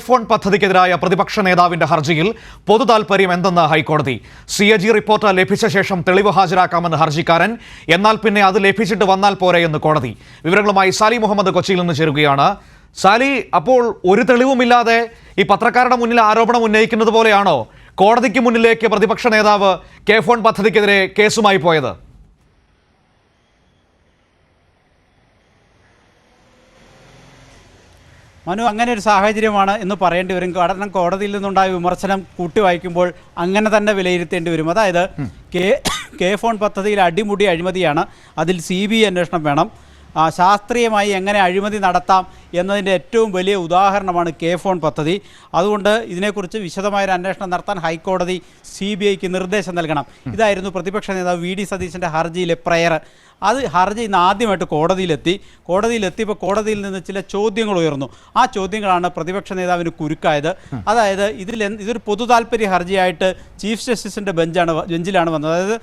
Phone പദ്ധതിക്കെതിരായ പ്രതിപക്ഷ നേതാവിന്റെ ഹർജിയിൽ പൊതു താൽപര്യം എന്തെന്ന് ഹൈക്കോടതി? സി എ ജി റിപ്പോർട്ട് ലഭിച്ച ശേഷം തെളിവ് ഹാജരാക്കാമെന്ന് ഹർജിക്കാരൻ. എന്നാൽ പിന്നെ അത് ലഭിച്ചിട്ട് വന്നാൽ പോരെ എന്ന് കോടതി. വിവരങ്ങളുമായി സാലി മുഹമ്മദ് കൊച്ചിയിൽ നിന്ന് ചേരുകയാണ്. സാലി അപ്പോൾ ഒരു തെളിവുമില്ലാതെ ഈ പത്രക്കാരുടെ മുന്നിൽ ആരോപണം ഉന്നയിക്കുന്നത് പോലെയാണോ? കോടതിക്ക് മുന്നിലേക്ക് പ്രതിപക്ഷ നേതാവ് കെ ഫോൺ പദ്ധതിക്കെതിരെ കേസുമായി പോയത്? മനു അങ്ങനെ ഒരു സാഹചര്യമാണ് എന്ന് പറയേണ്ടി വരും. കാരണം കോടതിയിൽ നിന്നുണ്ടായ വിമർശനം കൂട്ടി വായിക്കുമ്പോൾ അങ്ങനെ തന്നെ വിലയിരുത്തേണ്ടി വരും. അതായത് കെ കെ ഫോൺ പദ്ധതിയിൽ അടിമുടി അഴിമതിയാണ്. അതിൽ സി ബി ഐ അന്വേഷണം വേണം. ശാസ്ത്രീയമായി എങ്ങനെ അഴിമതി നടത്താം എന്നതിന്റെ ഏറ്റവും വലിയ ഉദാഹരണമാണ് കെ ഫോൺ പദ്ധതി. അതുകൊണ്ട് ഇതിനെക്കുറിച്ച് വിശദമായൊരു അന്വേഷണം നടത്താൻ ഹൈക്കോടതി സി ബി ഐക്ക് നിർദ്ദേശം നൽകണം. ഇതായിരുന്നു പ്രതിപക്ഷ നേതാവ് വി ഡി സതീശന്റെ ഹർജിയിലെ പ്രയർ. അത് ഹർജി ഇന്ന് ആദ്യമായിട്ട് കോടതിയിലെത്തി. കോടതിയിലെത്തിയപ്പോൾ കോടതിയിൽ നിന്ന് ചില ചോദ്യങ്ങൾ ഉയർന്നു. ആ ചോദ്യങ്ങളാണ് പ്രതിപക്ഷ നേതാവിന് കുരുക്കായത്. അതായത് ഇതിൽ ഇതൊരു പൊതു താല്പര്യ ഹർജിയായിട്ട് ചീഫ് ജസ്റ്റിസിന്റെ ബെഞ്ചാണ് ബെഞ്ചിലാണ് വന്നത്. അതായത്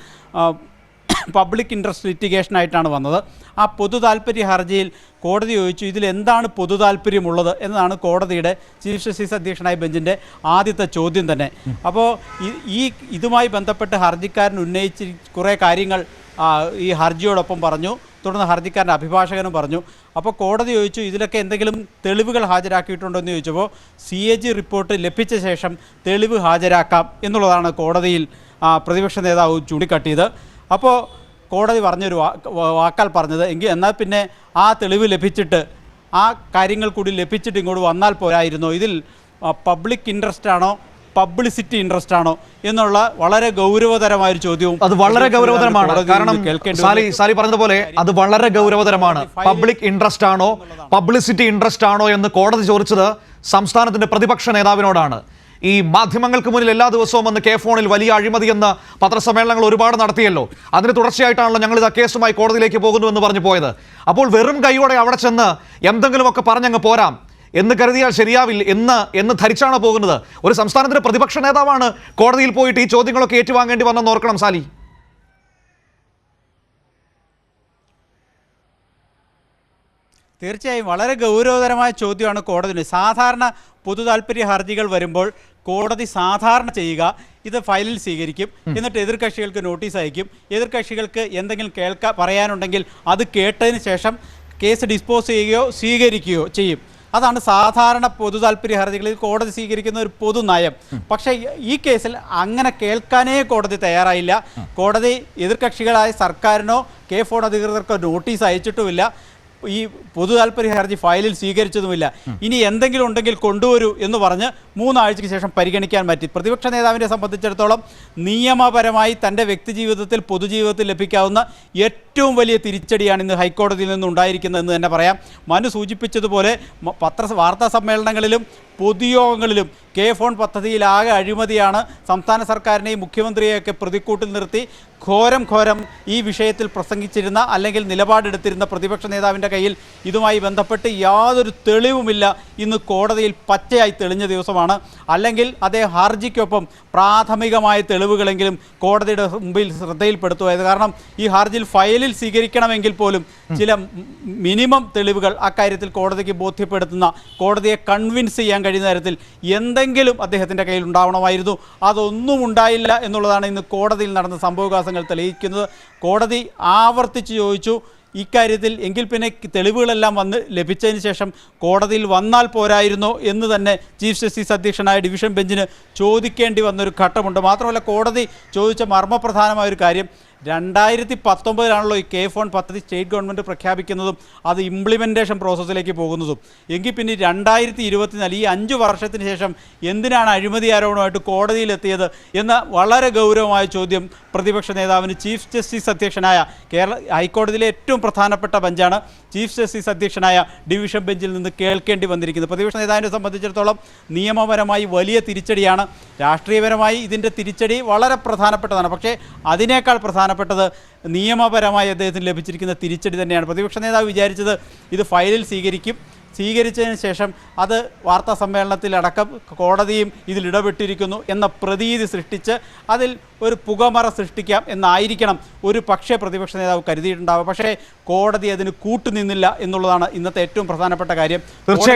പബ്ലിക് ഇൻട്രസ്റ്റ് ലിറ്റിഗേഷൻ ആയിട്ടാണ് വന്നത്. ആ പൊതു താല്പര്യ ഹർജിയിൽ കോടതി ചോദിച്ചു ഇതിൽ എന്താണ് പൊതു താല്പര്യമുള്ളത്? എന്നതാണ് കോടതിയുടെ ചീഫ് ജസ്റ്റിസ് അധ്യക്ഷനായ ബെഞ്ചിന്റെ ആദ്യത്തെ ചോദ്യം തന്നെ. അപ്പോൾ ഈ- ഇതുമായി ബന്ധപ്പെട്ട് ഹർജിക്കാരൻ ഉന്നയിച്ച് കുറേ കാര്യങ്ങൾ ഈ ഹർജിയോടൊപ്പം പറഞ്ഞു. തുടർന്ന് ഹർജിക്കാരന്റെ അഭിഭാഷകനും പറഞ്ഞു. അപ്പോൾ കോടതി ചോദിച്ചു ഇതിലൊക്കെ എന്തെങ്കിലും തെളിവുകൾ ഹാജരാക്കിയിട്ടുണ്ടോ? എന്ന് ചോദിച്ചപ്പോൾ സി എ ജി റിപ്പോർട്ട് ലഭിച്ച ശേഷം തെളിവ് ഹാജരാക്കാം എന്നുള്ളതാണ് കോടതിയിൽ പ്രതിപക്ഷ നേതാവ് ചൂണ്ടിക്കാട്ടിയത്. അപ്പോൾ കോടതി പറഞ്ഞൊരു വാക്കാൽ പറഞ്ഞത് എങ്കിൽ എന്നാൽ പിന്നെ ആ തെളിവ് ലഭിച്ചിട്ട് ആ കാര്യങ്ങൾ കൂടി ലഭിച്ചിട്ട് ഇങ്ങോട്ട് വന്നാൽ പോരായിരുന്നോ. ഇതിൽ പബ്ലിക് ഇൻട്രസ്റ്റ് ആണോ പബ്ലിസിറ്റി ഇൻട്രസ്റ്റ് ആണോ എന്നുള്ള വളരെ ഗൗരവതരമായ ഒരു ചോദ്യവും അത് വളരെ ഗൗരവതരമാണ്. കാരണം സാലി സാലി പറഞ്ഞതുപോലെ അത് വളരെ ഗൗരവതരമാണ്. പബ്ലിക് ഇൻട്രസ്റ്റ് ആണോ പബ്ലിസിറ്റി ഇൻട്രസ്റ്റ് ആണോ എന്ന് കോടതി ചോദിച്ചത് സംസ്ഥാനത്തിന്റെ പ്രതിപക്ഷ നേതാവിനോടാണ്. ഈ മാധ്യമങ്ങൾക്ക് മുന്നിൽ എല്ലാ ദിവസവും വന്ന് കെ ഫോണിൽ വലിയ അഴിമതി എന്ന പത്രസമ്മേളനങ്ങൾ ഒരുപാട് നടത്തിയല്ലോ. അതിന് തുടർച്ചയായിട്ടാണല്ലോ ഞങ്ങൾ ഇത് കേസുമായി കോടതിയിലേക്ക് പോകുന്നു എന്ന് പറഞ്ഞു പോയത്. അപ്പോൾ വെറും കൈയോടെ അവിടെ ചെന്ന് എന്തെങ്കിലുമൊക്കെ പറഞ്ഞങ്ങ് പോരാം എന്ന് കരുതിയാൽ ശരിയാവില്ല എന്ന് എന്ന് ധരിച്ചാണോ പോകുന്നത്? ഒരു സംസ്ഥാനത്തിന്റെ പ്രതിപക്ഷ നേതാവാണ് കോടതിയിൽ പോയിട്ട് ഈ ചോദ്യങ്ങളൊക്കെ ഏറ്റുവാങ്ങേണ്ടി വന്നെന്ന് ഓർക്കണം സാലി. തീർച്ചയായും വളരെ ഗൗരവതരമായ ചോദ്യമാണ് കോടതിന് സാധാരണ പൊതു താല്പര്യ ഹർജികൾ വരുമ്പോൾ കോടതി സാധാരണ ചെയ്യുക ഇത് ഫയലിൽ സ്വീകരിക്കും എന്നിട്ട് എതിർകക്ഷികൾക്ക് നോട്ടീസ് അയക്കും. എതിർകക്ഷികൾക്ക് എന്തെങ്കിലും കേൾക്കാൻ പറയാനുണ്ടെങ്കിൽ അത് കേട്ടതിന് ശേഷം കേസ് ഡിസ്പോസ് ചെയ്യുകയോ സ്വീകരിക്കുകയോ ചെയ്യും. അതാണ് സാധാരണ പൊതു താല്പര്യ ഹർജികളിൽ കോടതി സ്വീകരിക്കുന്ന ഒരു പൊതു നയം. പക്ഷേ ഈ- ഈ കേസിൽ അങ്ങനെ കേൾക്കാനേ കോടതി തയ്യാറായില്ല. കോടതി എതിർകക്ഷികളായ സർക്കാരിനോ കെ ഫോൺ അധികൃതർക്കോ നോട്ടീസ് അയച്ചിട്ടുമില്ല. ഈ പൊതു താല്പര്യ ഹർജി ഫയലിൽ സ്വീകരിച്ചതുമില്ല. ഇനി എന്തെങ്കിലും ഉണ്ടെങ്കിൽ കൊണ്ടുവരൂ എന്ന് പറഞ്ഞ് മൂന്നാഴ്ചയ്ക്ക് ശേഷം പരിഗണിക്കാൻ പറ്റി. പ്രതിപക്ഷ നേതാവിനെ സംബന്ധിച്ചിടത്തോളം നിയമപരമായി തന്റെ വ്യക്തിജീവിതത്തിൽ പൊതുജീവിതത്തിൽ ലഭിക്കാവുന്ന ഏറ്റവും വലിയ തിരിച്ചടിയാണ് ഇന്ന് ഹൈക്കോടതിയിൽ നിന്നുണ്ടായിരിക്കുന്നതെന്ന് തന്നെ പറയാം. മനു സൂചിപ്പിച്ചതുപോലെ പത്ര വാർത്താ സമ്മേളനങ്ങളിലും പൊതുയോഗങ്ങളിലും കെ ഫോൺ പദ്ധതിയിലാകെ അഴിമതിയാണ് സംസ്ഥാന സർക്കാരിനെയും മുഖ്യമന്ത്രിയെയൊക്കെ പ്രതിക്കൂട്ടിൽ നിർത്തി ഘോരം ഘോരം ഈ വിഷയത്തിൽ പ്രസംഗിച്ചിരുന്ന അല്ലെങ്കിൽ നിലപാടെടുത്തിരുന്ന പ്രതിപക്ഷ നേതാവിന്റെ കയ്യിൽ ഇതുമായി ബന്ധപ്പെട്ട് യാതൊരു തെളിവുമില്ല. ഇന്ന് കോടതിയിൽ പച്ചയായി തെളിഞ്ഞ ദിവസമാണ്. അല്ലെങ്കിൽ അതേ ഹർജിക്കൊപ്പം പ്രാഥമികമായ തെളിവുകളെങ്കിലും കോടതിയുടെ മുമ്പിൽ ശ്രദ്ധയിൽപ്പെടുത്തുമായത് കാരണം ഈ ഹർജിയിൽ ഫയലിൽ സ്വീകരിക്കണമെങ്കിൽ പോലും ചില മിനിമം തെളിവുകൾ അക്കാര്യത്തിൽ കോടതിക്ക് ബോധ്യപ്പെടുത്തുന്ന കോടതിയെ കൺവിൻസ് ചെയ്യാൻ കഴിയുന്ന തരത്തിൽ എന്തെങ്കിലും അദ്ദേഹത്തിന്റെ കയ്യിൽ ഉണ്ടാവണമായിരുന്നു. അതൊന്നും ഉണ്ടായില്ല എന്നുള്ളതാണ് ഇന്ന് കോടതിയിൽ നടന്ന സംഭവവികാസങ്ങൾ തെളിയിക്കുന്നത്. കോടതി ആവർത്തിച്ച് ചോദിച്ചു. ഇക്കാര്യത്തിൽ എങ്കിൽ പിന്നെ തെളിവുകളെല്ലാം വന്ന് ലഭിച്ചതിന് ശേഷം കോടതിയിൽ വന്നാൽ പോരായിരുന്നോ എന്ന് തന്നെ ചീഫ് ജസ്റ്റിസ് അധ്യക്ഷനായ ഡിവിഷൻ ബെഞ്ചിന് ചോദിക്കേണ്ടി വന്നൊരു ഘട്ടമുണ്ട്. മാത്രമല്ല കോടതി ചോദിച്ച മർമ്മപ്രധാനമായ ഒരു കാര്യം രണ്ടായിരത്തി പത്തൊമ്പതിലാണല്ലോ ഈ കെ ഫോൺ പദ്ധതി സ്റ്റേറ്റ് ഗവൺമെന്റ് പ്രഖ്യാപിക്കുന്നതും അത് ഇംപ്ലിമെന്റേഷൻ പ്രോസസ്സിലേക്ക് പോകുന്നതും. എങ്കിൽ പിന്നെ രണ്ടായിരത്തി ഇരുപത്തിനാല് ഈ അഞ്ച് വർഷത്തിന് ശേഷം എന്തിനാണ് അഴിമതി ആരോപണമായിട്ട് കോടതിയിലെത്തിയത് എന്ന വളരെ ഗൗരവമായ ചോദ്യം പ്രതിപക്ഷ നേതാവിന് ചീഫ് ജസ്റ്റിസ് അധ്യക്ഷനായ കേരള ഹൈക്കോടതിയിലെ ഏറ്റവും പ്രധാനപ്പെട്ട ബെഞ്ചാണ്. ചീഫ് ജസ്റ്റിസ് അധ്യക്ഷനായ ഡിവിഷൻ ബെഞ്ചിൽ നിന്ന് കേൾക്കേണ്ടി വന്നിരിക്കുന്നത്. പ്രതിപക്ഷ നേതാവിനെ സംബന്ധിച്ചിടത്തോളം നിയമപരമായി വലിയ തിരിച്ചടിയാണ്. രാഷ്ട്രീയപരമായി ഇതിന്റെ തിരിച്ചടി വളരെ പ്രധാനപ്പെട്ടതാണ്. പക്ഷേ അതിനേക്കാൾ പ്രധാനപ്പെട്ടത് നിയമപരമായി അദ്ദേഹത്തിന് ലഭിച്ചിരിക്കുന്ന തിരിച്ചടി തന്നെയാണ്. പ്രതിപക്ഷ നേതാവ് വിചാരിച്ചത് ഇത് ഫയലിൽ സ്വീകരിക്കും. സ്വീകരിച്ചതിന് ശേഷം അത് വാർത്താ സമ്മേളനത്തിലടക്കം കോടതിയും ഇതിലിടപെട്ടിരിക്കുന്നു എന്ന പ്രതീതി സൃഷ്ടിച്ച് അതിൽ ഒരു പുകമറ സൃഷ്ടിക്കാം എന്നായിരിക്കണം ഒരു പക്ഷേ പ്രതിപക്ഷ നേതാവ് കരുതിയിട്ടുണ്ടാവുക. പക്ഷേ കോടതി അതിന് കൂട്ടുനിന്നില്ല എന്നുള്ളതാണ് ഇന്നത്തെ ഏറ്റവും പ്രധാനപ്പെട്ട കാര്യം. തീർച്ചയായും